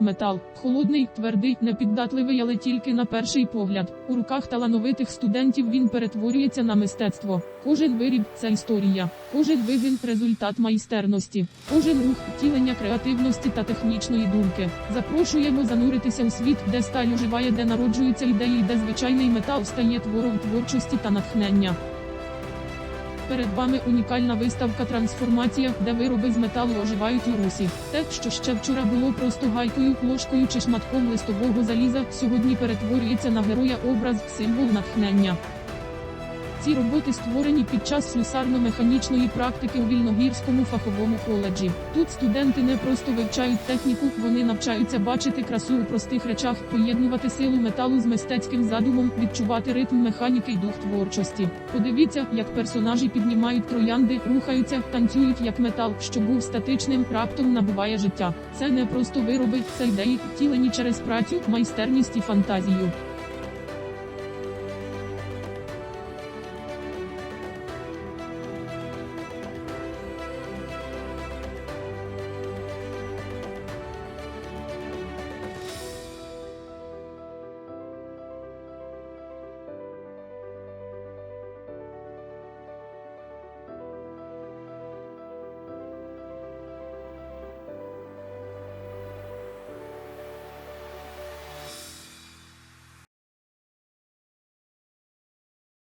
Метал холодний, твердий, непіддатливий, але тільки на перший погляд. У руках талановитих студентів він перетворюється на мистецтво. Кожен виріб це історія, кожен вигін результат майстерності, кожен рух втілення креативності та технічної думки. Запрошуємо зануритися у світ, де сталь оживає, де народжуються ідеї, де звичайний метал стає твором творчості та натхнення. Перед вами унікальна виставка Трансформація, де вироби з металу оживають у русі. Те, що ще вчора було просто гайкою, ложкою чи шматком листового заліза, сьогодні перетворюється на героя образ, символ натхнення. Ці роботи створені під час слюсарно-механічної практики у Вільногірському фаховому коледжі. Тут студенти не просто вивчають техніку, вони навчаються бачити красу у простих речах, поєднувати силу металу з мистецьким задумом, відчувати ритм механіки й дух творчості. Подивіться, як персонажі піднімають троянди, рухаються, танцюють як метал, що був статичним, раптом набуває життя. Це не просто вироби, це ідеї, втілені через працю, майстерність і фантазію.